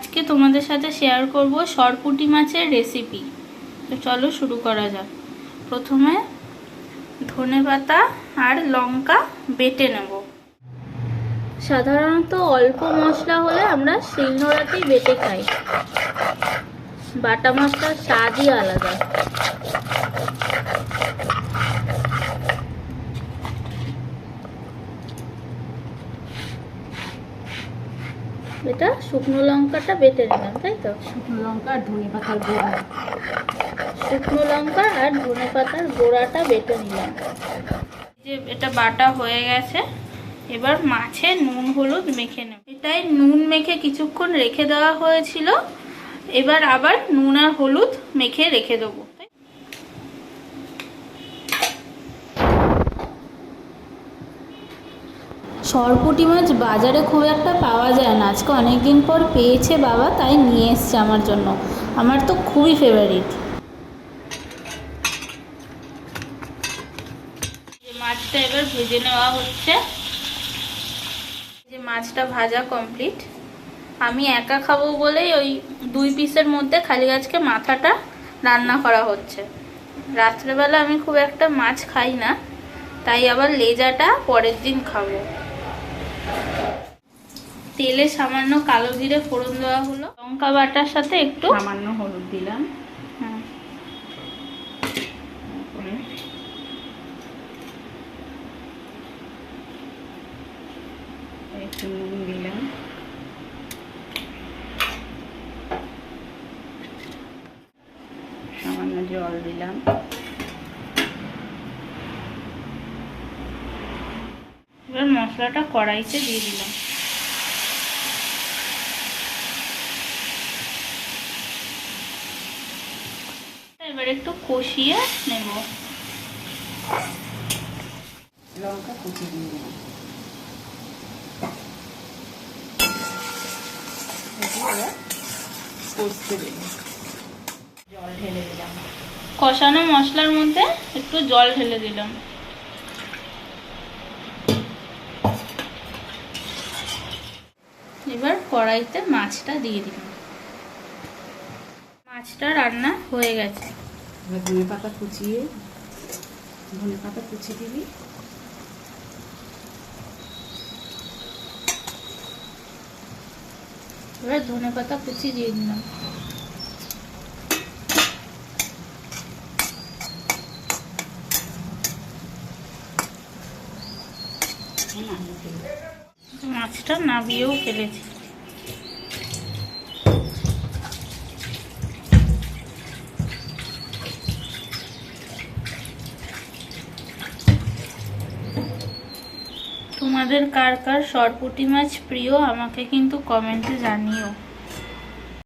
আজকে তোমাদের সাথে শেয়ার করব সরপুটি মাছের রেসিপি তো চলো শুরু করা যাক। প্রথমে ধনে পাতা আর লঙ্কা বেটে নেব। সাধারণত অল্প মশলা হলে আমরা শিলনোড়াতেই বেটে খাই। বাটা মশলার স্বাদই আলাদা। এটা শুকনো লঙ্কাটা বেটে নিলাম তাই তো? শুকনো লঙ্কা আর ধনে পাতার গোড়া। শুকনো লঙ্কা আর ধনে পাতার গোড়াটা বেটে নিলাম। যে এটা বাটা হয়ে গেছে এবার মাছে নুন হলুদ মেখে নেব। এটাই নুন মেখে কিছুক্ষণ রেখে দেওয়া হয়েছিল এবার আবার নুন আর হলুদ মেখে রেখে দেবো। সরপুটি মাছ বাজারে খুব একটা পাওয়া যায় না। আজকে অনেক দিন পর পেয়েছে বাবা, তাই নিয়ে এসছে আমার জন্য। আমার তো খুবই ফেভারিট মাছটা এবার ভেজে নেওয়া হচ্ছে। যে মাছটা ভাজা কমপ্লিট আমি একা খাব বলেই ওই দুই পিসের মধ্যে খালি আজকে মাথাটা রান্না করা হচ্ছে। রাত্রেবেলা আমি খুব একটা মাছ খাই না, তাই আবার লেজাটা পরের দিন খাব। তেলে সামান্য কালো জিরে ফোড়ন দেওয়া হলো। লঙ্কা বাটার সাথে একটু সামান্য হলুদ দিলাম। একটু নুন দিলাম। সামান্য জল দিলাম। এবার মশলাটা কড়াইতে দিয়ে দিলাম। এবার একটু কষিয়ে নেব। লঙ্কা কুচি দিয়ে জল ঢেলে দিলাম। কষানো মশলার মধ্যে একটু জল ঢেলে দিলাম। এবার কড়াইতে মাছটা দিয়ে দিলাম। মাছটা রান্না হয়ে গেছে। এবার ধনে পাতা কুচিয়ে ধনে পাতা কুচি দিবি। এবার ধনে পাতা কুচি দিয়ে দিলাম। নামিয়ে দিবি। মাছটা নামিয়েও ফেলেছি। তোমাদের কার কার সরপুটি মাছ প্রিয় আমাকে কিন্তু কমেন্টে জানিও।